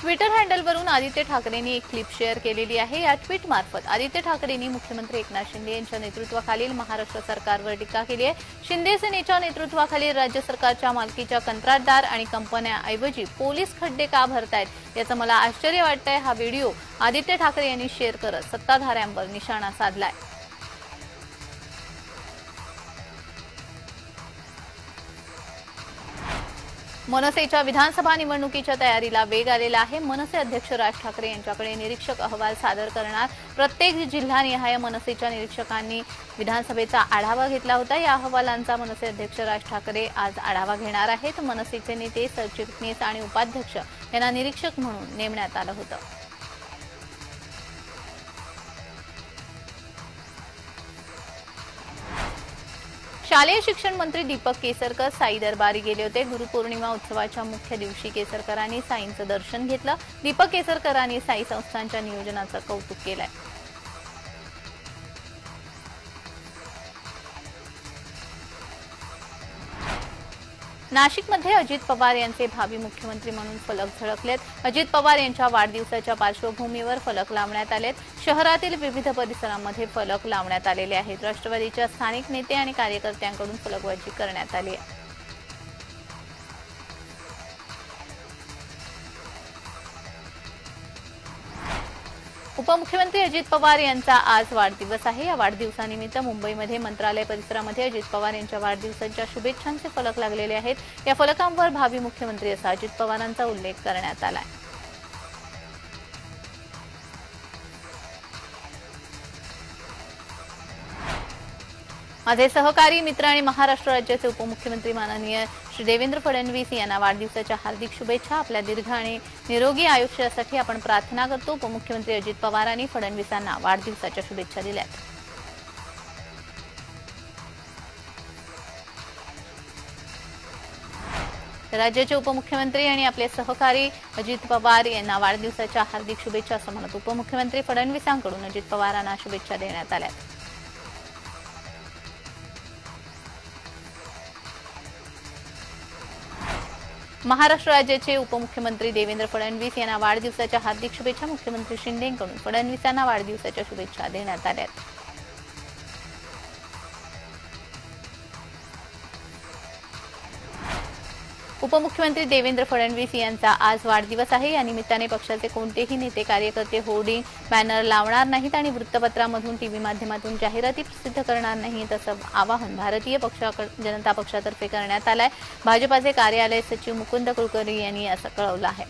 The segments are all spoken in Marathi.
ट्विटर हँडलवरून आदित्य ठाकरेंनी एक क्लिप शेअर केलेली आहे. या ट्विट मार्फत आदित्य ठाकरेंनी मुख्यमंत्री एकनाथ शिंदे यांच्या नेतृत्वाखालील महाराष्ट्र सरकारवर टीका केली आहे. शिंदे सेनेच्या नेतृत्वाखालील राज्य सरकारच्या मालकीच्या कंत्राटदार आणि कंपन्याऐवजी पोलीस खड्डे का भरतायत याचं मला आश्चर्य वाटतंय. हा व्हिडिओ आदित्य ठाकरे यांनी शेअर करत सत्ताधाऱ्यांवर निशाणा साधलाय. मनसेच्या विधानसभा निवडणुकीच्या तयारीला वेग आलेला आहे. मनसे अध्यक्ष राज ठाकरे यांच्याकडे निरीक्षक अहवाल सादर करणार. प्रत्येक जिल्हानिहाय मनसेच्या निरीक्षकांनी विधानसभेचा आढावा घेतला होता. या अहवालांचा मनसे अध्यक्ष राज ठाकरे आज आढावा घेणार आहेत. मनसेचे नेते सरचिटणीस आणि उपाध्यक्ष यांना निरीक्षक म्हणून नेमण्यात आलं होतं. शालेय शिक्षण मंत्री दीपक केसरकर साई दरबारी गेले होते. गुरुपौर्णिमा उत्सवाच्या मुख्य दिवशी केसरकरांनी साईंचं दर्शन घेतलं. दीपक केसरकरांनी साई संस्थांच्या नियोजनाचं कौतुक केलंय. नाशिकमध्ये अजित पवार यांचे भावी मुख्यमंत्री म्हणून फलक झळकलेत. अजित पवार यांच्या वाढदिवसाच्या पार्श्वभूमीवर फलक लावण्यात आलेत. शहरातील विविध परिसरांमध्ये फलक लावण्यात आलेले आहेत. राष्ट्रवादीच्या स्थानिक नेते आणि कार्यकर्त्यांकडून फलकबाजी करण्यात आली आहे. उपमुख्यमंत्री अजित पवार यांचा आज वाढदिवस आहे. या वाढदिवसानिमित्त मुंबईमध्ये मंत्रालय परिसरामध्ये अजित पवार यांच्या वाढदिवसांच्या शुभेच्छांचे फलक लागलेले आहेत. या फलकांवर भावी मुख्यमंत्री असा अजित पवारांचा उल्लेख करण्यात आला आहे माझे सहकारी मित्र आणि महाराष्ट्र राज्याचे उपमुख्यमंत्री माननीय श्री देवेंद्र फडणवीस यांना वाढदिवसाच्या हार्दिक शुभेच्छा. आपल्या दीर्घ आणि निरोगी आयुष्यासाठी आपण प्रार्थना करतो. उपमुख्यमंत्री अजित पवारांनी फडणवीसांना वाढदिवसाच्या शुभेच्छा दिल्यात. राज्याचे उपमुख्यमंत्री आणि आपले सहकारी अजित पवार यांना वाढदिवसाच्या हार्दिक शुभेच्छा असं म्हणत उपमुख्यमंत्री फडणवीसांकडून अजित पवारांना शुभेच्छा देण्यात आल्या महाराष्ट्र राज्याचे उपमुख्यमंत्री देवेंद्र फडणवीस यांना वाढदिवसाच्या हार्दिक शुभेच्छा मुख्यमंत्री शिंदेकडून. फडणवीसांना वाढदिवसाच्या शुभेच्छा देण्यात आल्या उपमुख्यमंत्री देवेंद्र फडणवीस यांचा आज वाढदिवस आहे. या निमित्ताने पक्षाचे कोणतेही नेते कार्यकर्ते होर्डिंग बॅनर लावणार नाहीत आणि वृत्तपत्रामधून टीव्ही माध्यमातून जाहिराती प्रसिद्ध करणार नाहीत असं आवाहन भारतीय पक्षा जनता पक्षातर्फे करण्यात आलं आहे भाजपाचे कार्यालय सचिव मुकुंद कुलकर्णी यांनी असं कळवलं आहे.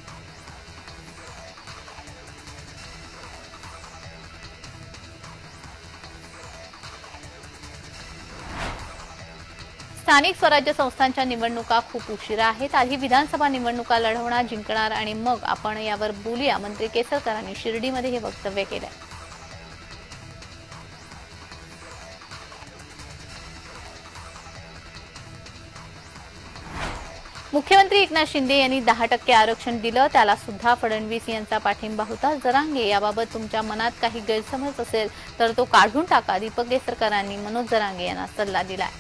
स्थानिक स्वराज्य संस्थांच्या निवडणुका खूप उशिरा आहेत. आधी विधानसभा निवडणुका लढवणार जिंकणार आणि मग आपण यावर बोलूया. मंत्री केसरकरांनी शिर्डीमध्ये हे वक्तव्य केलं मुख्यमंत्री एकनाथ शिंदे यांनी दहा टक्के आरक्षण दिलं. त्याला सुद्धा फडणवीस यांचा पाठिंबा होता. जरांगे याबाबत तुमच्या मनात काही गैरसमज असेल तर तो काढून टाका. दीपक केसरकरांनी मनोज जरांगे यांना सल्ला दिलाय.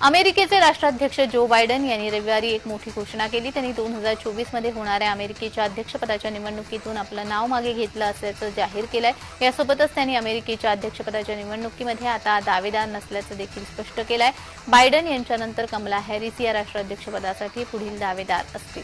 अमेरिकेचे राष्ट्राध्यक्ष जो बायडन यांनी रविवारी एक मोठी घोषणा केली. त्यांनी दोन हजार चोवीसमध्ये होणाऱ्या अमेरिकेच्या अध्यक्षपदाच्या निवडणुकीतून आपलं नाव मागे घेतलं असल्याचं जाहीर केलंय. यासोबतच त्यांनी अमेरिकेच्या अध्यक्षपदाच्या निवडणुकीमध्ये आता दावेदार नसल्याचं देखील स्पष्ट केलंय. बायडन यांच्यानंतर कमला हॅरिस या राष्ट्राध्यक्षपदासाठी पुढील दावेदार असतील.